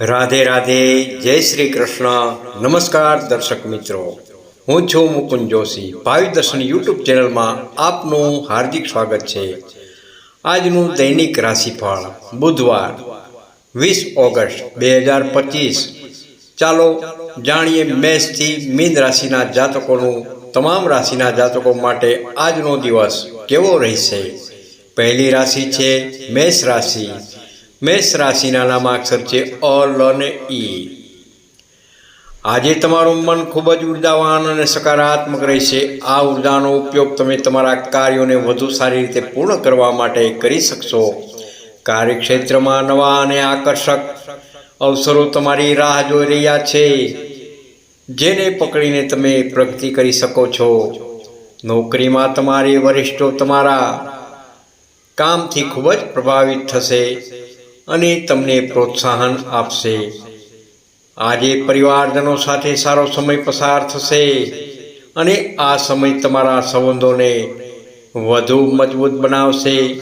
રાધે રાધે, જય શ્રી કૃષ્ણ. નમસ્કાર દર્શક મિત્રો. હું છું મુકુંદ જોશી. ભાવિ દર્શન યુટ્યુબ ચેનલમાં આપનું હાર્દિક સ્વાગત છે. આજનું દૈનિક રાશિફળ બુધવાર, વીસ ઓગસ્ટ બે હજાર પચીસ. ચાલો જાણીએ મેષથી મીન રાશિના જાતકોનું, તમામ રાશિના જાતકો માટે આજનો દિવસ કેવો રહેશે? પહેલી રાશિ છે મેષ રાશિ. મેષ રાશિના નામાક્ષર છે અ, લ અને ઈ આજે તમારું મન ખૂબ જ ઉર્જાવાન અને સકારાત્મક રહેશે. આ ઉર્જાનો ઉપયોગ તમે તમારા કાર્યોને વધુ સારી રીતે પૂર્ણ કરવા માટે કરી શકશો. કાર્યક્ષેત્રમાં નવા અને આકર્ષક અવસરો તમારી રાહ જોઈ રહ્યા છે, જેને પકડીને તમે પ્રગતિ કરી શકો છો. નોકરીમાં તમારી વરિષ્ઠો તમારા કામથી ખૂબ જ પ્રભાવિત થશે. અને તમને પ્રોત્સાહન આપશે. આજે પરિવારજનો સાથે સારો સમય પસાર થશે અને આ સમય તમારા સંબંધોને વધુ મજબૂત બનાવશે.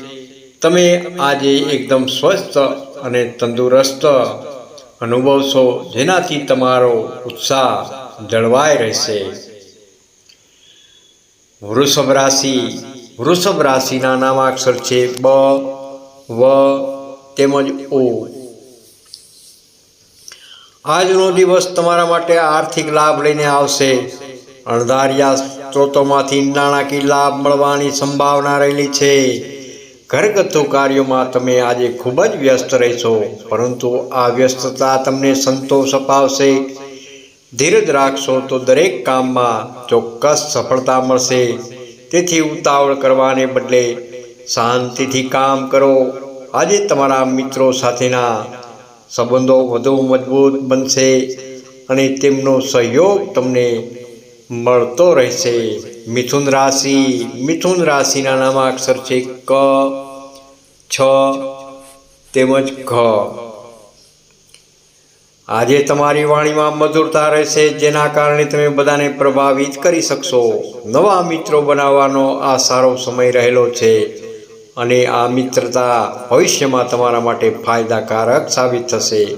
તમે આજે એકદમ સ્વસ્થ અને તંદુરસ્ત અનુભવશો, જેનાથી તમારો ઉત્સાહ જળવાઈ રહેશે. વૃષભ રાશિ. વૃષભ રાશિના નામાક્ષર છે બ, વ તેમજ ઓ. આજનો દિવસ તમારા માટે આર્થિક લાભ લઈને આવશે. અણધાર્યા સ્ત્રોતોમાંથી નાણાકીય લાભ મળવાની સંભાવના રહેલી છે. ઘરગથ્થુ કાર્યોમાં તમે આજે ખૂબ જ વ્યસ્ત રહેશો, પરંતુ આ વ્યસ્તતા તમને સંતોષ અપાવશે. ધીરજ રાખશો તો દરેક કામમાં ચોક્કસ સફળતા મળશે. તેથી ઉતાવળ કરવાને બદલે શાંતિથી કામ કરો. આજે તમારા મિત્રો સાથેના સંબંધો વધુ મજબૂત બનશે અને તેમનો સહયોગ તમને મળતો રહેશે. મિથુન રાશિ, મિથુન રાશિના નામાક્ષર છે ક, છ, તેમજ ઘ. આજે તમારી વાણીમાં મધુરતા રહેશે, જેના કારણે તમે બધાને પ્રભાવિત કરી શકશો. નવા મિત્રો બનાવવાનો આ સારો સમય રહેલો છે. અને આ મિત્રતા ભવિષ્યમાં તમારા માટે ફાયદાકારક સાબિત થશે.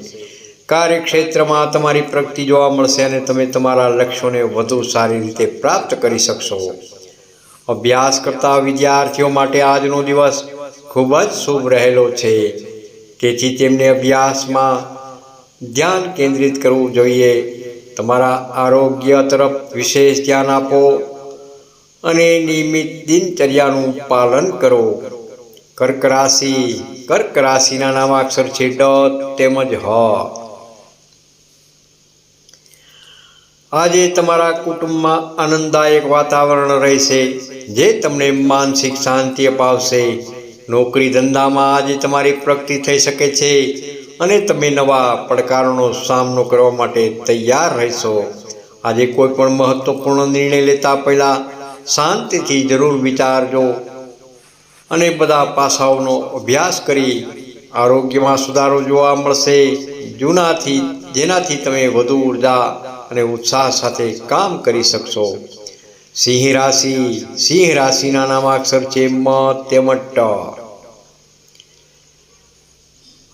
કાર્યક્ષેત્રમાં તમારી પ્રગતિ જોવા મળશે અને તમે તમારા લક્ષ્યોને વધુ સારી રીતે પ્રાપ્ત કરી શકશો. અભ્યાસ કરતા વિદ્યાર્થીઓ માટે આજનો દિવસ ખૂબ જ શુભ રહેલો છે. તેથી તેમને અભ્યાસમાં ધ્યાન કેન્દ્રિત કરવું જોઈએ. તમારા આરોગ્ય તરફ વિશેષ ધ્યાન આપો અને નિયમિત દિનચર્યાનું પાલન કરો. કર્ક રાશિ કર્ક રાશિના નામાક્ષર છે ડ, તેમજ હ. આજે તમારા કુટુંબમાં આનંદદાયક વાતાવરણ રહેશે, જે તમને માનસિક શાંતિ અપાવશે. નોકરી ધંધામાં આજે તમારી પ્રગતિ થઈ શકે છે અને તમે નવા પડકારોનો સામનો કરવા માટે તૈયાર રહેશો. આજે કોઈ પણ મહત્વપૂર્ણ નિર્ણય લેતા પહેલાં શાંતિથી જરૂર વિચારજો. અને બધા પાસાઓનો અભ્યાસ કરી આરોગ્યમાં સુધારો જોવા મળશે. જૂનાથી, જેનાથી તમે વધુ ઊર્જા અને ઉત્સાહ સાથે કામ કરી શકશો. સિંહ રાશિ, સિંહ રાશિના નામાક્ષર છે મ તેમજ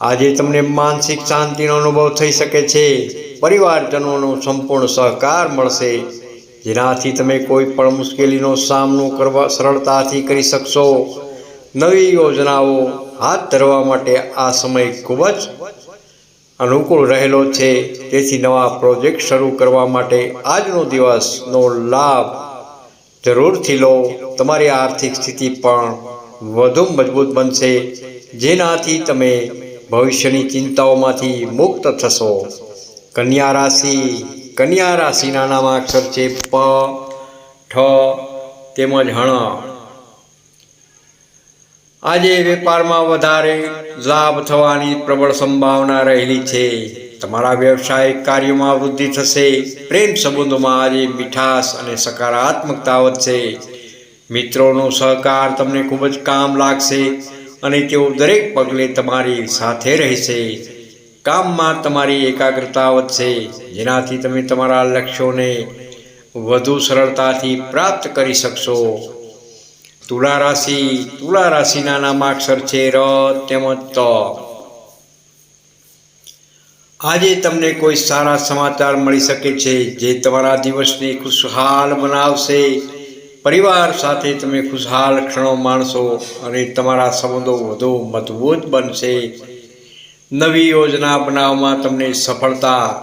આજે તમને માનસિક શાંતિનો અનુભવ થઈ શકે છે. પરિવારજનોનો સંપૂર્ણ સહકાર મળશે. જેનાથી તમે કોઈ પણ મુશ્કેલીનો સામનો કરવા સરળતાથી કરી શકશો. નવી યોજનાઓ હાથ ધરવા માટે આ સમય ખૂબ જ અનુકૂળ રહેલો છે. તેથી નવા પ્રોજેક્ટ શરૂ કરવા માટે આજનો દિવસનો લાભ જરૂરથી લો. તમારી આર્થિક સ્થિતિ પણ વધુ મજબૂત બનશે. જેનાથી તમે ભવિષ્યની ચિંતાઓમાંથી મુક્ત થશો. કન્યા રાશિ, કન્યા રાશિના નામાક્ષર છે પ, ઠ તેમજ હણ આજે વેપારમાં વધારે લાભ થવાની પ્રબળ સંભાવના રહેલી છે. તમારા વ્યવસાયિક કાર્યોમાં વૃદ્ધિ થશે. પ્રેમ સંબંધોમાં આજે મીઠાશ અને સકારાત્મકતા વધશે. મિત્રોનો સહકાર તમને ખૂબ જ કામ લાગશે અને તેઓ દરેક પગલે તમારી સાથે રહેશે. કામમાં તમારી એકાગ્રતા વધશે. જેનાથી તમે તમારા લક્ષ્યોને વધુ સરળતાથી પ્રાપ્ત કરી શકશો. તુલા રાશિ તુલા રાશિના નામાક્ષર છે ર, તેમજ ત. આજે તમને કોઈ સારા સમાચાર મળી શકે છે જે તમારા દિવસને ખુશહાલ બનાવશે. પરિવાર સાથે તમે ખુશહાલ ક્ષણો માણશો અને તમારા સંબંધો વધુ મજબૂત બનશે. નવી યોજના બનાવવામાં તમને સફળતા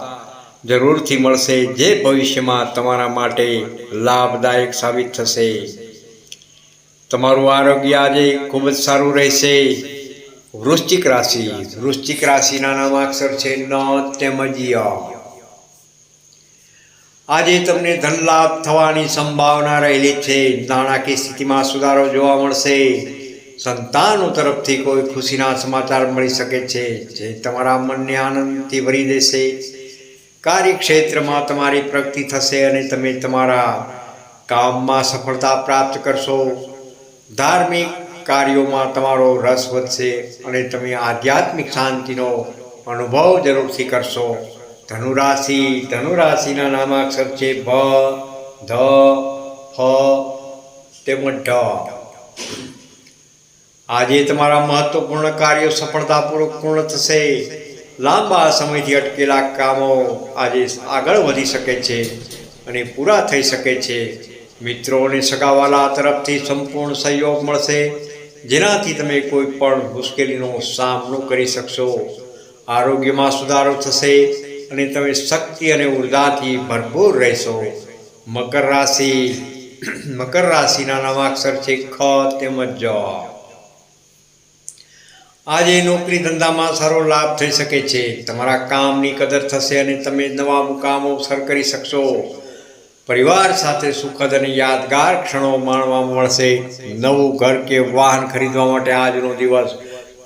જરૂરથી મળશે. જે ભવિષ્યમાં તમારા માટે લાભદાયક સાબિત થશે. તમારું આરોગ્ય આજે ખૂબ જ સારું રહેશે. વૃશ્ચિક રાશિ, વૃશ્ચિક રાશિના નામાક્ષર છે ન તેમજ ય આજે તમને ધન લાભ થવાની સંભાવના રહેલી છે. નાણાકીય સ્થિતિમાં સુધારો જોવા મળશે. સંતાનો તરફથી કોઈ ખુશીના સમાચાર મળી શકે છે, જે તમારા મનને આનંદથી ભરી દેશે. કાર્યક્ષેત્રમાં તમારી પ્રગતિ થશે અને તમે તમારા કામમાં સફળતા પ્રાપ્ત કરશો. ધાર્મિક કાર્યોમાં તમારો રસ વધશે અને તમે આધ્યાત્મિક શાંતિનો અનુભવ જરૂરથી કરશો. ધનુરાશિ, ધનુરાશિના નામાક્ષર છે ભ ધ ફ તેમજ ઢ આજે તમારા મહત્વપૂર્ણ કાર્યો સફળતાપૂર્વક પૂર્ણ થશે. લાંબા સમયથી અટકેલા કામો આજે આગળ વધી શકે છે અને પૂરા થઈ શકે છે. મિત્રો અને સગાવાલા તરફથી સંપૂર્ણ સહયોગ મળશે. જેનાથી તમે કોઈ પણ મુશ્કેલીનો સામનો કરી શકશો. આરોગ્યમાં સુધારો થશે અને તમે શક્તિ અને ઉર્જાથી ભરપૂર રહેશો. મકર રાશિ, મકર રાશિના નવાક્ષર છે ખ તેમજ જ. આજે નોકરી ધંધામાં સારો લાભ થઈ શકે છે. તમારા કામની કદર થશે અને તમે નવા મુકામો સર કરી શકશો. પરિવાર સાથે સુખદ અને યાદગાર ક્ષણો માણવા મળશે. નવું ઘર કે વાહન ખરીદવા માટે આજનો દિવસ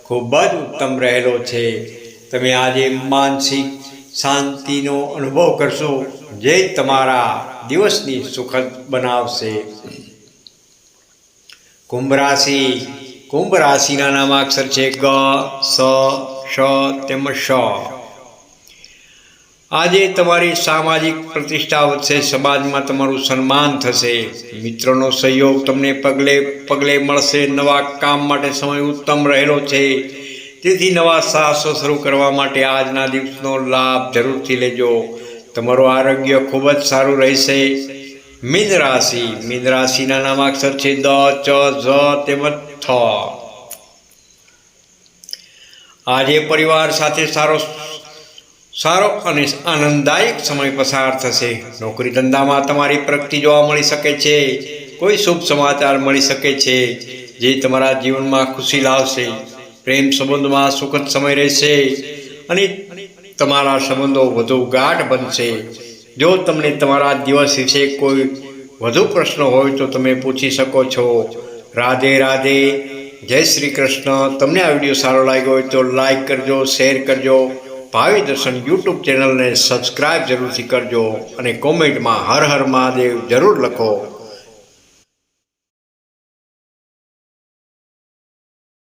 ખૂબ જ ઉત્તમ રહેલો છે. તમે આજે માનસિક શાંતિનો અનુભવ કરશો જે તમારા દિવસની સુખદ બનાવશે. કુંભ રાશિ, કુંભ રાશિના નામાક્ષર છે ગ, સ તેમજ શ આજે તમારી સામાજિક પ્રતિષ્ઠા વધશે સમાજમાં તમારું સન્માન થશે. મિત્રોનો સહયોગ તમને પગલે પગલે મળશે. નવા કામ માટે સમય ઉત્તમ રહેલો છે. તેથી નવા સાહસો શરૂ કરવા માટે આજના દિવસનો લાભ જરૂરથી લેજો. તમારું આરોગ્ય ખૂબ જ સારું રહેશે. મીન રાશિ. મીન રાશિના નામાક્ષર છે દ, ચ, ઝ તેમજ થ. આજે પરિવાર સાથે સારો સારો અને આનંદદાયક સમય પસાર થશે. નોકરી ધંધામાં તમારી પ્રગતિ જોવા મળી શકે છે. કોઈ શુભ સમાચાર મળી શકે છે, જે તમારા જીવનમાં ખુશી લાવશે. પ્રેમ સંબંધમાં સુખદ સમય રહેશે અને તમારા સંબંધો વધુ ગાઢ બનશે. જો તમને તમારા દિવસ વિશે કોઈ વધુ પ્રશ્નો હોય તો તમે પૂછી શકો છો. રાધે રાધે, જય શ્રી કૃષ્ણ. તમને આ વીડિયો સારો લાગ્યો હોય તો લાઈક કરજો શેર કરજો. ભાવિ દર્શન યુટ્યુબ ચેનલને સબસ્ક્રાઈબ જરૂરથી કરજો અને કોમેન્ટમાં હર હર મહાદેવ જરૂર લખો.